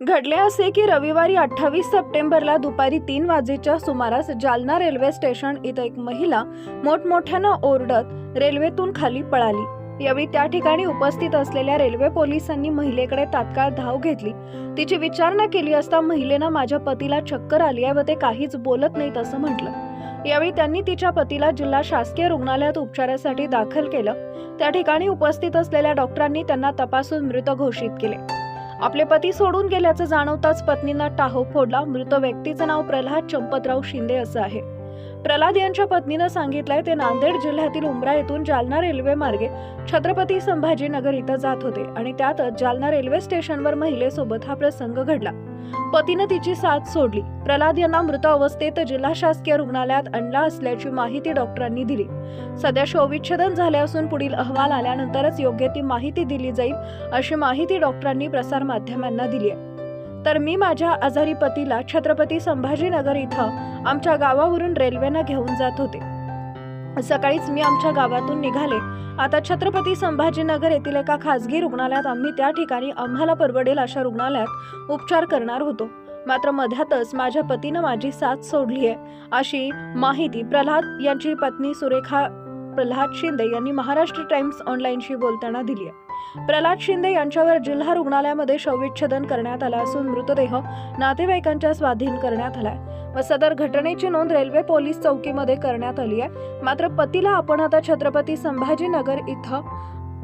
घडले असे की रविवारी अठ्ठावीस सप्टेंबरला दुपारी तीन वाजेच्या सुमारास जालना रेल्वे स्टेशन इथं एक महिला मोठमोठ्यानं ओरडत रेल्वेतून खाली पळाली. यावेळी त्या ठिकाणी उपस्थित असलेल्या रेल्वे पोलिसांनी महिलेकडे तात्काळ धाव घेतली. तिची विचारणा केली असता महिलेनं माझ्या पतीला चक्कर आली आहे व ते काहीच बोलत नाहीत असं म्हटलं. यावेळी त्यांनी तिच्या पतीला जिल्हा शासकीय रुग्णालयात उपचारासाठी दाखल केलं. त्या ठिकाणी उपस्थित असलेल्या डॉक्टरांनी त्यांना तपासून मृत घोषित केले. आपले पती सोडून गेल्याचं जाणवताच पत्नीनं टाहो फोडला. मृत व्यक्तीचं नाव प्रल्हाद चंपतराव शिंदे असं आहे. प्रल्हाद यांच्या पत्नीनं सांगितलंय ते नांदेड जिल्ह्यातील उमरा येथून जालना रेल्वे मार्गे छत्रपती संभाजीनगर इथं जात होते आणि त्यातच जालना रेल्वे स्टेशनवर महिलेसोबत हा प्रसंग घडला. पतीनं तिची साथ सोडली. प्रल्हाद यांना मृत अवस्थेत जिल्हा शासकीय रुग्णालयात आणला असल्याची माहिती डॉक्टरांनी दिली. सध्या शवविच्छेदन झाले असून पुढील अहवाल आल्यानंतरच योग्य ती माहिती दिली जाईल अशी माहिती डॉक्टरांनी प्रसारमाध्यमांना दिली आहे. तर मी माझ्या आजारी पतीला छत्रपती संभाजीनगर इथं आमच्या गावावरून रेल्वेनं घेऊन जात होते. सकाळीच मी आमच्या गावातून निघाले. आता छत्रपती संभाजीनगर येथील एका खासगी रुग्णालयात आम्ही त्या ठिकाणी आम्हाला परवडेल अशा रुग्णालयात उपचार करणार होतो. मात्र मध्यातच माझ्या पतीनं माझी साथ सोडली आहे. अशी माहिती प्रल्हाद यांची पत्नी सुरेखा प्रल्हाद शिंदे यांनी महाराष्ट्र टाइम्स ऑनलाईनशी बोलताना दिली आहे. प्रल्हाद शिंदे यांच्यावर जिल्हा रुग्णालयामध्ये शवविच्छेदन करण्यात आला असून मृतदेह नातेवाईकांच्या स्वाधीन करण्यात आलाय. व सदर घटनेची नोंद रेल्वे पोलीस चौकीमध्ये करण्यात आली आहे. मात्र पतीला आपण आता छत्रपती संभाजीनगर इथं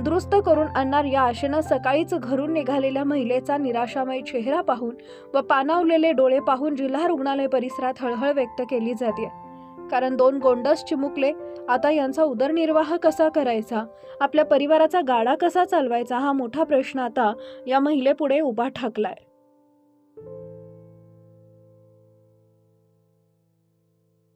दुरुस्त करून आणणार या आशेनं सकाळीच घरून निघालेल्या महिलेचा निराशामय चेहरा पाहून व पानावलेले डोळे पाहून जिल्हा रुग्णालय परिसरात हळहळ व्यक्त केली जाते कारण दोन गोंडस चिमुकले. आता यांचा उदरनिर्वाह कसा करायचा? आपल्या परिवाराचा गाडा कसा चालवायचा? हा मोठा प्रश्न आता या महिलेपुढे उभा ठाकलाय.